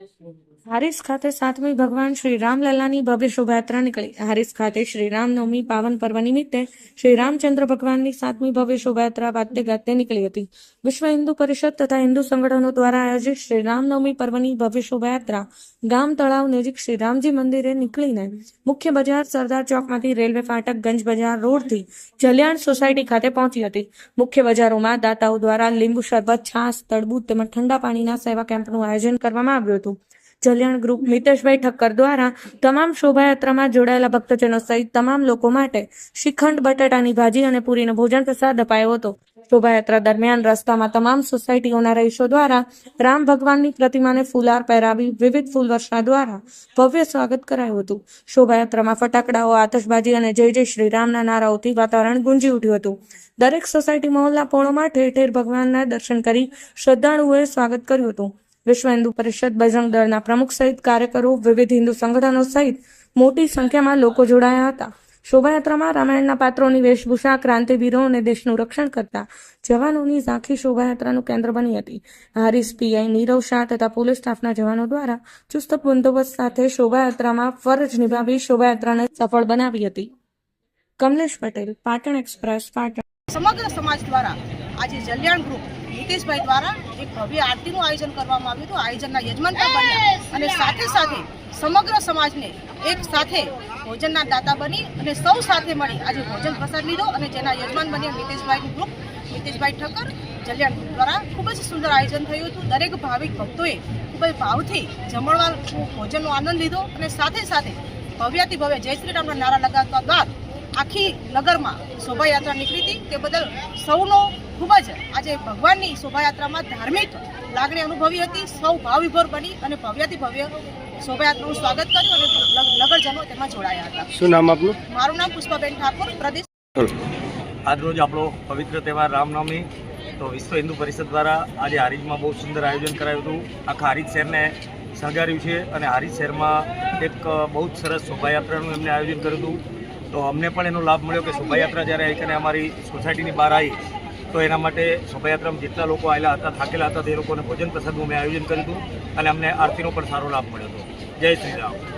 હારીસ ખાતે સાતમી ભગવાન શ્રી રામલલ્લાની ભવ્ય શોભાયાત્રા નીકળી. હારીસ ખાતે શ્રી રામનવમી પાવન પર્વ નિમિત્તે શ્રી રામચંદ્ર ભગવાનની સાતમી ભવ્ય શોભાયાત્રા વાતે ગાતે નીકળી હતી. વિશ્વ હિન્દુ પરિષદ તથા હિન્દુ સંગઠનો દ્વારા આયોજિત શ્રી રામનવમી પર્વની ભવ્ય શોભાયાત્રા ગામ તળાવ નજીક શ્રી રામજી મંદિરે નીકળીને મુખ્ય બજાર સરદાર ચોકમાંથી રેલવે ફાટક ગંજ બજાર રોડથી જલિયાણ સોસાયટી ખાતે પહોંચી હતી. મુખ્ય બજારોમાં દાતાઓ દ્વારા લીંબુ શરબત છાસ તડબૂચ તેમજ ઠંડા પાણીના સેવા કેમ્પનું આયોજન કરવામાં આવ્યું હતું. જલિયાણ ગ્રુપ મિતેશભાઈ ઠક્કર દ્વારા તમામ શોભાયાત્રામાં જોડાયેલા ભક્તજનો સહિત તમામ લોકો માટે શ્રીખંડ, બટાટાની ભાજી અને પૂરીનો ભોજન પ્રસાદ અપાયો હતો. શોભાયાત્રા દરમિયાન રસ્તામાં તમામ સોસાયટીઓના રહીશો દ્વારા રામ ભગવાનની પ્રતિમાને ફૂલાર પહેરાવી વિવિધ ફૂલવર્ષા દ્વારા ભવ્ય સ્વાગત કરાયું હતું. શોભાયાત્રામાં ફટાકડાઓ, આતશબાજી અને જય જય શ્રી રામના નારાઓથી વાતાવરણ ગુંજી ઉઠ્યું હતું. દરેક સોસાયટી, મહોલ્લા પોળોમાં ઠેર ઠેર ભગવાનના દર્શન કરી શ્રદ્ધાળુઓએ સ્વાગત કર્યું હતું. વિશ્વ હિન્દુ પરિષદ બજરંગ દળના પ્રમુખ સહિત કાર્યકરો, વિવિધ હિન્દુ સંગઠનો સહિત મોટી સંખ્યામાં લોકો જોડાયા હતા. શોભાયાત્રામાં રામાયણના પાત્રોની વેશભૂષા, ક્રાંતિવીરો અને દેશનું રક્ષણ કરતા જવાનોની ઝાંખી શોભાયાત્રાનું કેન્દ્ર બની હતી. હારીસ, પીઆઈ નીરવ શાહ તથા પોલીસ સ્ટાફના જવાનો દ્વારા ચુસ્ત બંદોબસ્ત સાથે શોભાયાત્રામાં ફરજ નિભાવી શોભાયાત્રાને સફળ બનાવી હતી. કમલેશ પટેલ, પાટણ એક્સપ્રેસ, પાટણ. સમગ્ર સમાજ દ્વારા આજે જલ્યાણ ગ્રુપ નીતિશભાઈ દ્વારા એક ભવ્ય આરતીનું આયોજન કરવામાં આવ્યું હતું. આયોજનના યજમાન પણ બન્યા. અને સાથે સાથે સમગ્ર સમાજને એક સાથે ભોજનના દાતા બની અને સૌ સાથે મળી આજે ભોજન પ્રસાદ લીધો અને જેના યજમાન બન્યા નીતિશભાઈનું ગ્રુપ નીતિશભાઈ ઠક્કર જલ્યાણ ગ્રુપ દ્વારા ખૂબ જ સુંદર આયોજન થયું હતું. દરેક ભાવિક ભક્તોએ ખૂબ જ ભાવથી જમણવાર ભોજનનો આનંદ લીધો અને સાથે સાથે ભવ્યાથી ભવ્ય જય શ્રી રામના નારા લગાવતા બાદ આખી નગરમાં શોભાયાત્રા નીકળી હતી. તે બદલ સૌનો ખૂબ જ આજે ભગવાનની શોભાયાત્રામાં ધાર્મિક લાગણી અનુભવી હતી. સૌ ભાવવિભોર બની અને ભવ્યથી ભવ્ય શોભાયાત્રાનું સ્વાગત કર્યું અને નગ- નગરજનો તેમાં જોડાયા હતા. શું નામ આપનું? મારું નામ પુષ્પાબેન ઠાકોર પ્રદેશ આજરોજ આપણો પવિત્ર તહેવાર રામનવમી તો વિશ્વ હિન્દુ પરિષદ દ્વારા આજે હારીજમાં બહુ સુંદર આયોજન કરાયું હતું. આખા હારીજ શહેરને શણગાર્યું છે અને હારીજ શહેરમાં એક બહુ જ સરસ શોભાયાત્રાનું એમને આયોજન કર્યું હતું. તો અમને પણ એનો લાભ મળ્યો કે શોભાયાત્રા જ્યારે આવી અને અમારી સોસાયટીની બહાર આવી, તો એના માટે શોભાયાત્રામાં જેટલા લોકો આવેલા હતા, થાકેલા હતા, તે લોકોને ભોજન પ્રસાદનું મેં આયોજન કર્યું હતું અને અમને આરતીનો પણ સારો લાભ મળ્યો હતો. જય શ્રી રામ.